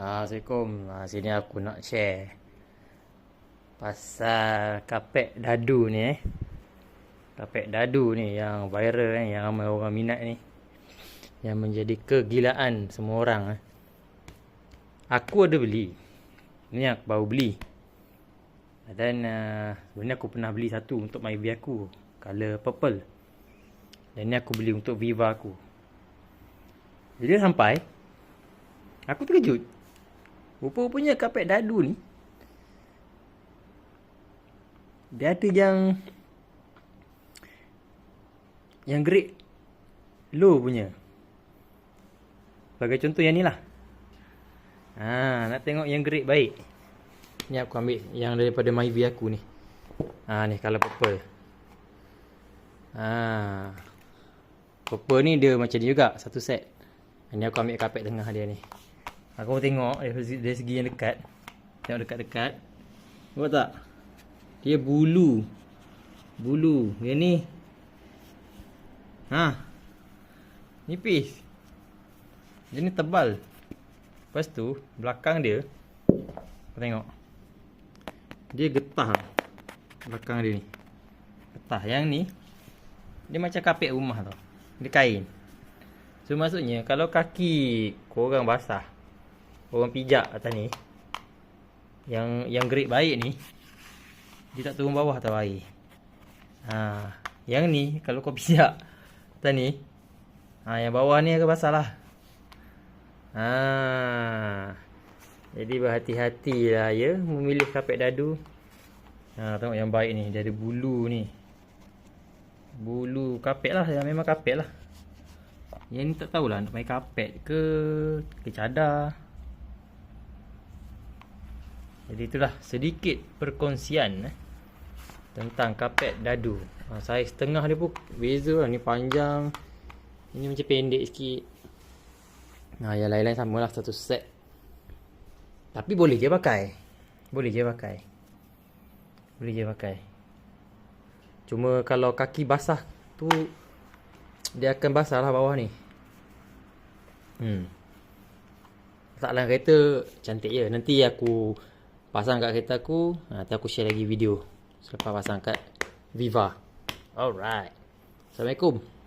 Assalamualaikum. Ha, sini aku nak share pasal kapek dadu ni eh. Kapek dadu ni yang viral eh, yang ramai orang minat ni. Yang menjadi kegilaan semua orang eh. Aku ada beli. Ni aku baru beli. Dan uh, sebenarnya aku pernah beli satu untuk my aku. Color purple. Dan ni aku beli untuk Viva aku. Bila sampai, aku terkejut. Rupa-rupanya kapet dadu ni Dia ada yang Yang grade Low punya. Sebagai contoh yang ni lah. Ha, Nak tengok yang grade baik. Ni aku ambil yang daripada Myvi aku ni. Ha, Ni colour purple. Ha. Purple ni dia macam ni juga Satu set. Ni aku ambil kapet tengah dia ni Aku tengok dari segi yang dekat. Tengok dekat-dekat. Nampak tak? Dia bulu. Bulu. Yang ni. Ha. Nipis. Dia ni tebal. Lepas tu, belakang dia. Kau tengok. Dia getah. Belakang dia ni. Getah. Yang ni. Dia macam kapek rumah tau. Dia kain. So maksudnya, kalau kaki korang basah orang pijak atas ni. Yang yang grade baik ni dia tak turun bawah atas air. Ha yang ni kalau kau pijak atas ni ha yang bawah ni akan basah lah. Ha jadi berhati-hati lah ya. Memilih kapet dadu. Ha tengok yang baik ni dia ada bulu ni. Bulu kapet lah yang memang kapet lah. Yang ni tak tahulah nak main kapet ke ke cadar jadi itulah sedikit perkongsian eh, tentang kapet dadu. Ha, saiz setengah dia pun beza lah. Ni panjang. Ini macam pendek sikit. Nah, yang lain-lain sama lah satu set. Tapi boleh je pakai. Boleh je pakai. Boleh je pakai. Cuma kalau kaki basah tu dia akan basah lah bawah ni. Hmm. Taklah kereta cantik je. Nanti aku pasang kat kereta aku nanti aku share lagi video selepas pasang kat Viva. Alright. Assalamualaikum